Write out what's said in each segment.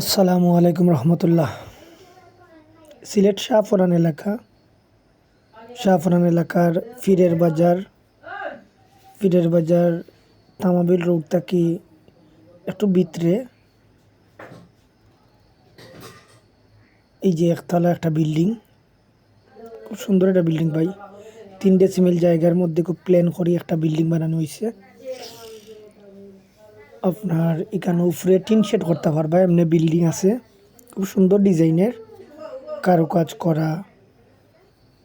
আসসালামু আলাইকুম রহমতুল্লাহ। সিলেট শাহফরান এলাকা। শাহফরান এলাকার ফিরের বাজার। ফিরের বাজার তামাবিল রোড থাকি একটু ভিতরে। এই যে একতলা একটা বিল্ডিং। খুব সুন্দর একটা বিল্ডিং ভাই। তিন ডেসিমেল জায়গার মধ্যে খুব প্ল্যান করে একটা বিল্ডিং বানানো হয়েছে আপনার এখানে উপরে টিন শেড করতে পারবা, এমনি বিল্ডিং আছে। খুব সুন্দর ডিজাইনের কারুকাজ করা।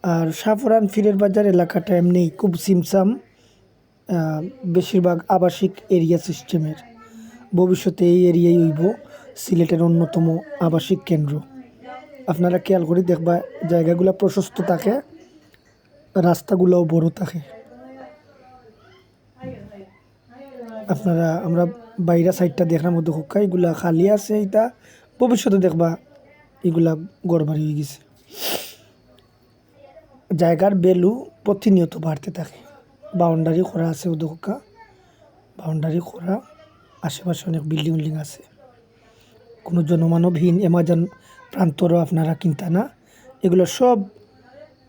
আর সাফরান ফিরের বাজার এলাকাটা এমনি খুব সিমসাম বেশিরভাগ আবাসিক এরিয়া সিস্টেমের ভবিষ্যতে এই এরিয়াই হইব সিলেটের অন্যতম আবাসিক কেন্দ্র। আপনারা খেয়াল করে দেখবা, জায়গাগুলো প্রশস্ত থাকে, রাস্তাগুলোও বড় থাকে। আপনারা আমরা বাইরা সাইডটা দেখার মধ্যে হুক্কা এগুলা খালি আছে এটা। ভবিষ্যতে দেখবা এগুলা গড়বাড়ি হয়ে গেছে। জায়গার বেলু প্রতিনিয়ত বাড়তে থাকে। বাউন্ডারি করা আছে ওদের বাউন্ডারি করা আশেপাশে অনেক বিল্ডিং উল্ডিং আছে। কোনো জনমানবহীন এমাজন প্রান্তরও আপনারা কিনতা না। এগুলো সব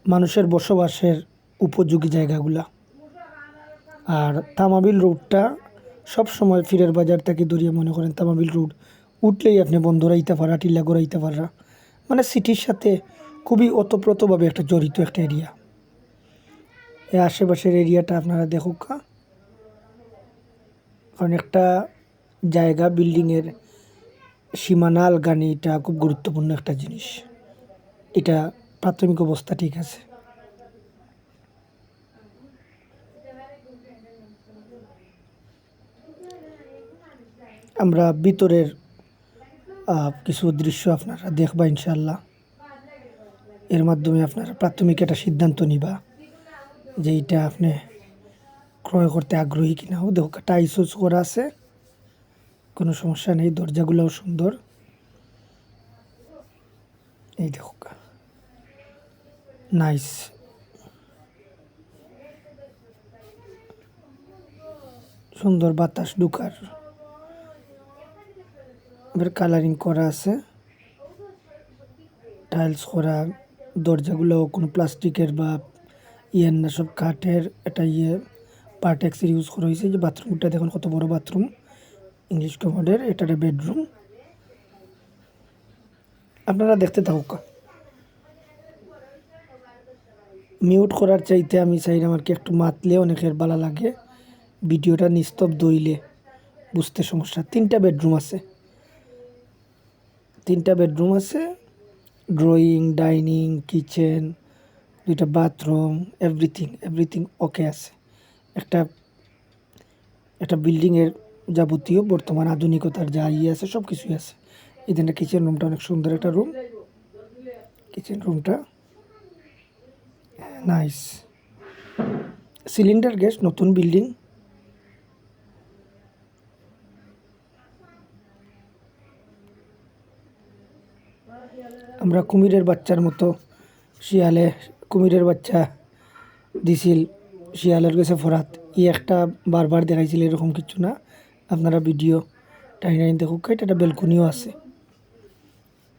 মানুষের বসবাসের উপযোগী জায়গাগুলা। আর তামাবিল রোডটা সব সময় ফিরের বাজার থেকে দূরিয়ে মনে করেন তামাবিল রোড। উঠলেই আপনি বন্ধুরাইতে পারা টিল্লা গড়াইতে পারা মানে সিটির সাথে খুবই ওতপ্রোতভাবে একটা জড়িত একটা এরিয়া এই আশেপাশের এরিয়াটা আপনারা দেখুক কা। কারণ একটা জায়গা, বিল্ডিংয়ের সীমানা আলগানি এটা খুব গুরুত্বপূর্ণ একটা জিনিস। এটা প্রাথমিক অবস্থা ঠিক আছে। আমরা ভিতরের কিছু দৃশ্য আপনারা দেখবা ইনশাল্লাহ এর মাধ্যমে আপনারা প্রাথমিক একটা সিদ্ধান্ত নিবা যে এইটা আপনি ক্রয় করতে আগ্রহী কিনা। ও দেখো টাইস উস করা আছে, কোনো সমস্যা নেই, দরজাগুলোও সুন্দর। এই দেখো নাইস। সুন্দর বাতাস ঢুকার এবার কালারিং করা আছে। টাইলস করা, দরজাগুলো কোনো প্লাস্টিকের বা ইয়ের না, সব কাঠের একটা ইয়ে পার্টেক্সের ইউজ করা হয়েছে। যে বাথরুমটা দেখুন, কত বড় বাথরুম ইংলিশ কমোডের এটা বেডরুম আপনারা দেখতে থাকুক। মিউট করার চাইতে আমি চাইলাম চাই কি একটু মাতলে অনেকের ভালো লাগে। ভিডিওটা নিস্তব্ধ হইলে বুঝতে সমস্যা। তিনটা বেডরুম আছে। তিনটা বেডরুম আছে। ড্রয়িং, ডাইনিং, কিচেন, দুইটা বাথরুম, এভরিথিং এভরিথিং ওকে আছে। একটা একটা বিল্ডিংয়ের যাবতীয় বর্তমান আধুনিকতার যা ইয়ে আছে সব কিছুই আছে। এখানে কিচেন রুমটা অনেক সুন্দর একটা রুম। কিচেন রুমটা নাইস সিলিন্ডার গ্যাস, নতুন বিল্ডিং। আমরা কুমিরের বাচ্চার মতো শিয়ালে, কুমিরের বাচ্চা দিছিল, শিয়ালের কাছে ফরাত। ই একটা বারবার দেখাইছিল এরকম কিছু না। আপনারা ভিডিও টাইম টাইম দেখুক, এটা বেলকুনিও আছে।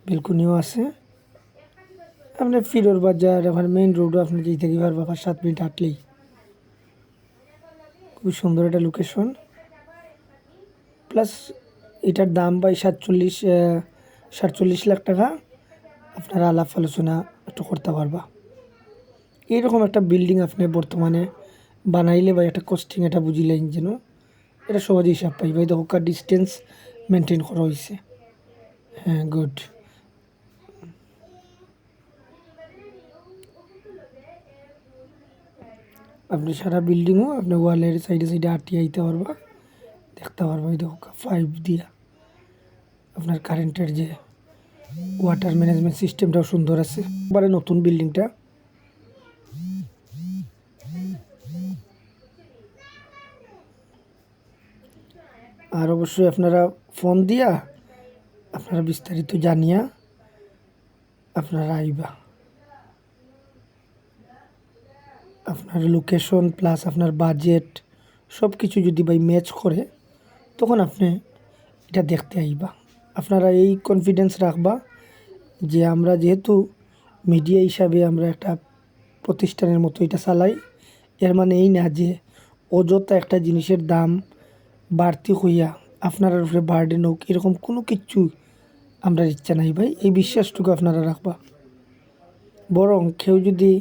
বেলকুনিও আছে। আপনার ফিরোর বাজার এখন মেইন রোডও আপনি যেই থেকে পারবা পাঁচ সাত মিনিট হাঁটলেই। খুব সুন্দর একটা লোকেশন প্লাস এটার দাম পাই সাতচল্লিশ সাতচল্লিশ লাখ টাকা আপনারা আলাপ আলোচনা একটু করতে পারবা। এইরকম একটা বিল্ডিং আপনি বর্তমানে বানাইলে বা একটা কস্টিং এটা বুঝিলেন যেন, এটা সহজে হিসাব পাই। ভাই, দেখো ডিস্টেন্স মেনটেন করা হয়েছে হ্যাঁ গুড আপনি সারা বিল্ডিংও আপনি ওয়ালের সাইডে সাইডে আটিয়ে আইতে পারবা। দেখতে পারবা এই দেখো ফাইভ দিয়া। আপনার কারেন্টের যে ওয়াটার ম্যানেজমেন্ট সিস্টেমটাও সুন্দর আছে। এবারে নতুন বিল্ডিংটা আর অবশ্যই আপনারা ফোন দিয়া আপনারা বিস্তারিত জানিয়া আপনারা আইবা। আপনার লোকেশন প্লাস আপনার বাজেট সব কিছু যদি ভাই ম্যাচ করে, তখন আপনি এটা দেখতে আইবা। আপনারা এই কনফিডেন্স রাখবা যে আমরা যেহেতু মিডিয়া হিসাবে আমরা একটা প্রতিষ্ঠানের মতো এটা চালাই, এর মানে এই না যে অযথা একটা জিনিসের দাম বাড়তি হইয়া আপনার উপরে বার্ডেন হোক, এরকম কোনো কিচ্ছু আমরা ইচ্ছা নাই ভাই, এই বিশ্বাসটুকু আপনারা রাখবা। বরং কেউ যদি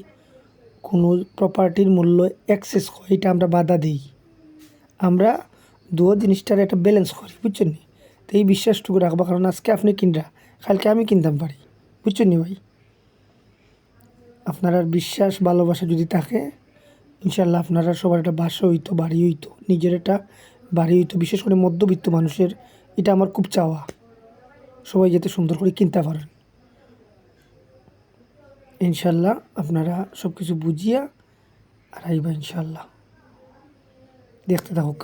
কোনো প্রপার্টির মূল্য অ্যাক্সেস হয় এটা আমরা বাধা দিই। আমরা দুও জিনিসটার একটা ব্যালেন্স করি, বুঝছেন? তো এই বিশ্বাসটুকু রাখবা, কারণ আজকে আপনি কিনরা, কালকে আমি কিনতাম পারি। বুঝছেন নি ভাই? আপনার বিশ্বাস, ভালোবাসা যদি থাকে ইনশাল্লাহ আপনারা সবার একটা বাসা হইতো, বাড়ি হইতো, নিজের একটা বাড়ি হইতো, বিশেষ করে মধ্যবিত্ত মানুষের, এটা আমার খুব চাওয়া। সবাই যাতে সুন্দর করে কিনতে পারেন। ইনশাল্লাহ আপনারা সব কিছু বুঝিয়া আর আইবা ইনশাল্লাহ দেখতে থাকুক।